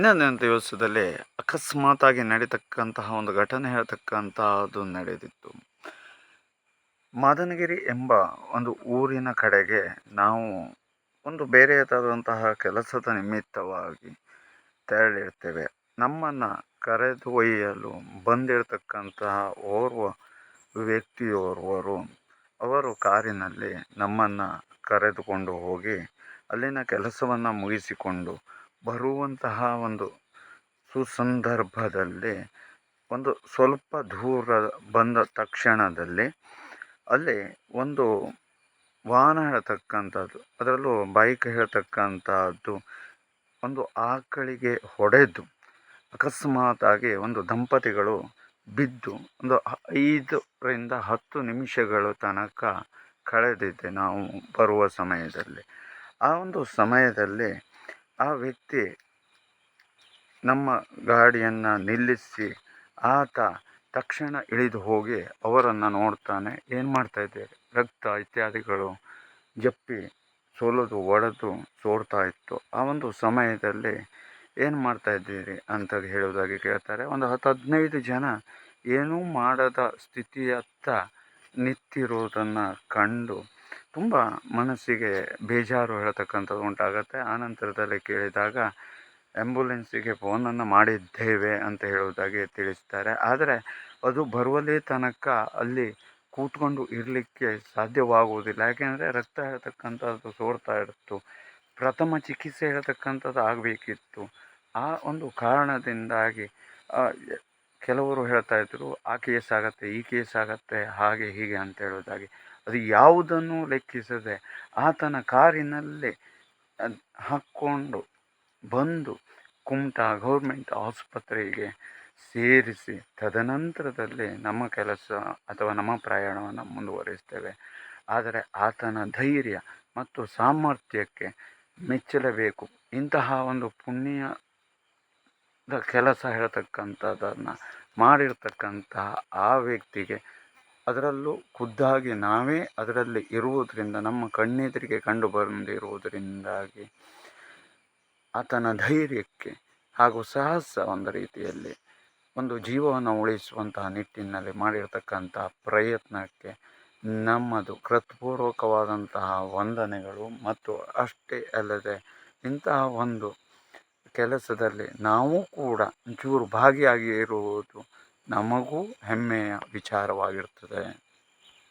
ಇನ್ನೊಂದು ದಿವಸದಲ್ಲಿ ಅಕಸ್ಮಾತಾಗಿ ನಡೀತಕ್ಕಂತಹ ಒಂದು ಘಟನೆ ಹೇಳ್ತಕ್ಕಂತಹದ್ದು ನಡೆದಿತ್ತು. ಮಾದನಗಿರಿ ಎಂಬ ಒಂದು ಊರಿನ ಕಡೆಗೆ ನಾವು ಒಂದು ಬೇರೆಯದಾದಂತಹ ಕೆಲಸದ ನಿಮಿತ್ತವಾಗಿ ತೆರಳಿರ್ತೇವೆ. ನಮ್ಮನ್ನು ಕರೆದೊಯ್ಯಲು ಬಂದಿರತಕ್ಕಂತಹ ಓರ್ವ ವ್ಯಕ್ತಿಯೋರ್ವರು ಅವರು ಕಾರಿನಲ್ಲಿ ನಮ್ಮನ್ನು ಕರೆದುಕೊಂಡು ಹೋಗಿ ಅಲ್ಲಿನ ಕೆಲಸವನ್ನು ಮುಗಿಸಿಕೊಂಡು ಬರುವಂತಹ ಒಂದು ಸುಸಂದರ್ಭದಲ್ಲಿ, ಒಂದು ಸ್ವಲ್ಪ ದೂರ ಬಂದ ತಕ್ಷಣದಲ್ಲಿ ಅಲ್ಲಿ ಒಂದು ವಾಹನ ಹೇಳ್ತಕ್ಕಂಥದ್ದು, ಅದರಲ್ಲೂ ಬೈಕ್ ಹೇಳ್ತಕ್ಕಂಥದ್ದು ಒಂದು ಆಕಳಿಗೆ ಹೊಡೆದು ಅಕಸ್ಮಾತಾಗಿ ಒಂದು ದಂಪತಿಗಳು ಬಿದ್ದು ಒಂದು ಐದರಿಂದ ಹತ್ತು ನಿಮಿಷಗಳ ತನಕ ಕಳೆದಿದ್ದೆ ನಾವು ಬರುವ ಸಮಯದಲ್ಲಿ. ಆ ಒಂದು ಸಮಯದಲ್ಲಿ ಆ ವ್ಯಕ್ತಿ ನಮ್ಮ ಗಾಡಿಯನ್ನು ನಿಲ್ಲಿಸಿ ಆತ ತಕ್ಷಣ ಇಳಿದು ಹೋಗಿ ಅವರನ್ನು ನೋಡ್ತಾನೆ. ಏನು ಮಾಡ್ತಾ ಮಾಡ್ತಾಯಿದ್ದೀರಿ ರಕ್ತ ಇತ್ಯಾದಿಗಳು ಜಪ್ಪಿ ಸೋಲೋದು, ಒಡೆದು ಸೋಡ್ತಾ ಇತ್ತು. ಆ ಒಂದು ಸಮಯದಲ್ಲಿ ಏನು ಮಾಡ್ತಾ ಇದ್ದೀರಿ ಅಂತ ಹೇಳುವುದಾಗಿ ಕೇಳ್ತಾರೆ. ಒಂದು ಹತ್ತು ಹದಿನೈದು ಜನ ಏನೂ ಮಾಡದ ಸ್ಥಿತಿಯತ್ತ ನಿಂತಿರೋದನ್ನು ಕಂಡು ತುಂಬ ಮನಸ್ಸಿಗೆ ಬೇಜಾರು ಹೇಳ್ತಕ್ಕಂಥದ್ದು ಉಂಟಾಗತ್ತೆ. ಆನಂತರದಲ್ಲಿ ಕೇಳಿದಾಗ ಆ್ಯಂಬುಲೆನ್ಸಿಗೆ ಫೋನನ್ನು ಮಾಡಿದ್ದೇವೆ ಅಂತ ಹೇಳುವುದಾಗಿ ತಿಳಿಸ್ತಾರೆ. ಆದರೆ, ಅದು ಬರುವಲ್ಲಿ ತನಕ ಅಲ್ಲಿ ಕೂತ್ಕೊಂಡು ಇರಲಿಕ್ಕೆ ಸಾಧ್ಯವಾಗುವುದಿಲ್ಲ. ಯಾಕೆಂದರೆ, ರಕ್ತ ಹೇಳ್ತಕ್ಕಂಥದ್ದು ಸೋರ್ತಾ ಇತ್ತು ಪ್ರಥಮ ಚಿಕಿತ್ಸೆ ಹೇಳ್ತಕ್ಕಂಥದ್ದು ಆಗಬೇಕಿತ್ತು. ಆ ಒಂದು ಕಾರಣದಿಂದಾಗಿ ಕೆಲವರು ಹೇಳ್ತಾ ಇದ್ದರು ಆ ಕೇಸ್ ಆಗತ್ತೆ, ಈ ಕೇಸ್ ಆಗತ್ತೆ, ಹಾಗೆ ಹೀಗೆ ಅಂತ ಹೇಳೋದಾಗಿ ಅದು ಯಾವುದನ್ನು ಲೆಕ್ಕಿಸದೆ ಆತನ ಕಾರಿನಲ್ಲಿ ಹಾಕ್ಕೊಂಡು ಬಂದು ಕುಮಟಾ ಗೌರ್ಮೆಂಟ್ ಆಸ್ಪತ್ರೆಗೆ ಸೇರಿಸಿ ತದನಂತರದಲ್ಲಿ ನಮ್ಮ ಕೆಲಸ ಅಥವಾ ನಮ್ಮ ಪ್ರಯಾಣವನ್ನು ಮುಂದುವರಿಸ್ತೇವೆ. ಆದರೆ ಆತನ ಧೈರ್ಯ ಮತ್ತು ಸಾಮರ್ಥ್ಯಕ್ಕೆ ಮೆಚ್ಚಲೇಬೇಕು. ಇಂತಹ ಒಂದು ಪುಣ್ಯದ ಕೆಲಸ ಹೇಳ್ತಕ್ಕಂಥದ್ದನ್ನು ಮಾಡಿರ್ತಕ್ಕಂತಹ ಆ ವ್ಯಕ್ತಿಗೆ ಅದರಲ್ಲೂ ಖುದ್ದಾಗಿ ನಾವೇ ಅದರಲ್ಲಿ ಇರುವುದರಿಂದ, ನಮ್ಮ ಕಣ್ಣೆದುರಿಗೆ ಕಂಡು ಬಂದಿರುವುದರಿಂದಾಗಿ ಆತನ ಧೈರ್ಯಕ್ಕೆ ಹಾಗೂ ಸಾಹಸ ಒಂದು ರೀತಿಯಲ್ಲಿ ಒಂದು ಜೀವವನ್ನು ಉಳಿಸುವಂತಹ ನಿಟ್ಟಿನಲ್ಲಿ ಮಾಡಿರ್ತಕ್ಕಂಥ ಪ್ರಯತ್ನಕ್ಕೆ ನಮ್ಮದು ಕೃತ್ಪೂರ್ವಕವಾದಂತಹ ವಂದನೆಗಳು ಮತ್ತು ಅಷ್ಟೇ ಅಲ್ಲದೆ ಇಂತಹ ಒಂದು ಕೆಲಸದಲ್ಲಿ ನಾವು ಕೂಡ ಚೂರು ಭಾಗಿಯಾಗಿ ಇರುವುದು ನಮಗೂ ಹೆಮ್ಮೆಯ ವಿಚಾರವಾಗಿರ್ತದೆ.